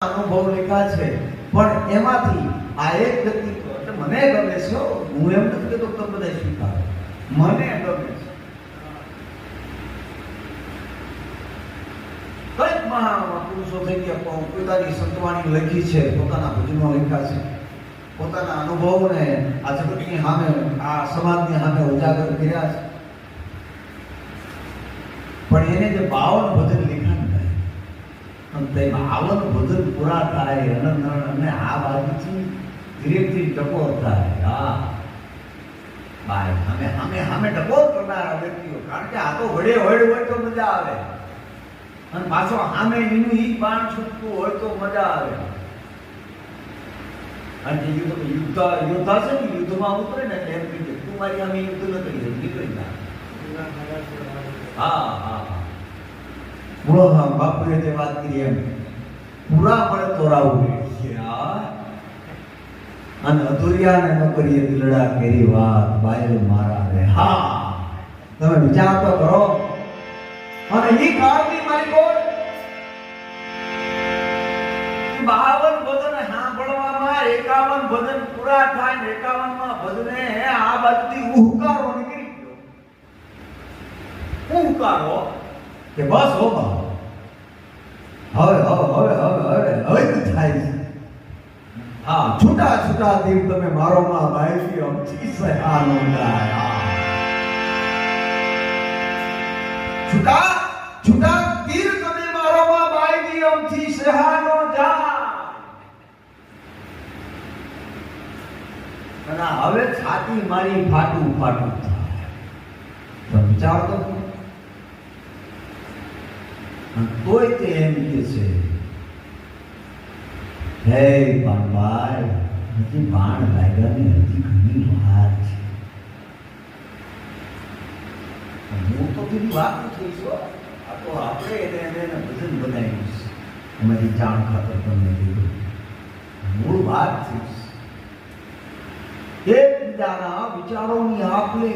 અનુભવ લેખા છે. પણ એમાંથી આ એક એટલે મને ગમે છે હું. એમ નથી કહેતો તમે બધા સ્વીકારો. મને ગમે છે. કંઈક મહાપુરુષો થઈ ગયા પોતાની સંતવાણી લખી છે, પોતાના ભજનો લખ્યા છે. પોતાના અનુભવોને આ જગતની સામે, આ સમાજની સામે ઉજાગર કર્યા છે. પણ એને જે બાવન ભજન અને તે બાવન ભજન પૂરા થાય અનંત અને આ બાજુથી ધીરેથી ટકોર થાય હા. બાય. અમે અમે અમે ટકોર કરનારા વ્યક્તિઓ. કારણ કે આ તો વડે વડ હોય તો મજા આવે. અને પાછો સામે એનું ઈ બાણ છૂટતું હોય તો મજા આવે. અને જે યુદ્ધ યુદ્ધ યોદ્ધા છે ને યુદ્ધમાં ઉતરે ને એમ કહી તું મારી અમે યુદ્ધ ન કરી નીકળી જા. હા હા. હા બાપુએ જે વાત કરી એમ. પૂરા પણ તોરાવું અને અધુરિયાને ન કરીએ દિલડા કેરી વાત બાયલ મારા રે. હા. તમે વિચાર તો કરો. અને ઈ કાળની મારી કોણ બાવન ભજન સાંભળવામાં, એકાવન ભજન પૂરા થાય ને એકાવનમાં ભજને આ બધી ઉહકારો નીકળી ગયો. ઉહકારો? કે બસ હો હવે હવે હવે હવે હવે હવે થાય હા, છૂટા છૂટા દીવ તમે મારો માં ભાઈ અમથી સહા છૂટા છૂટા તીર તમે મારો માં ભાઈ અમથી સહાનો જાય અને હવે છાતી મારી ફાટું ફાટું થાય. વિચાર તો તોય તે એમ કે છે, હે પાનભાઈ હજી બાણ લાગ્યાની હજી ઘણી વાર છે. હું તો બીજી વાત નથી આ તો આપણે એને એને એને ભજન બનાવ્યું છે. એમાંથી જાણ ખાતર તમને કીધું. મૂળ વાત છે. એકબીજાના વિચારોની આપલે.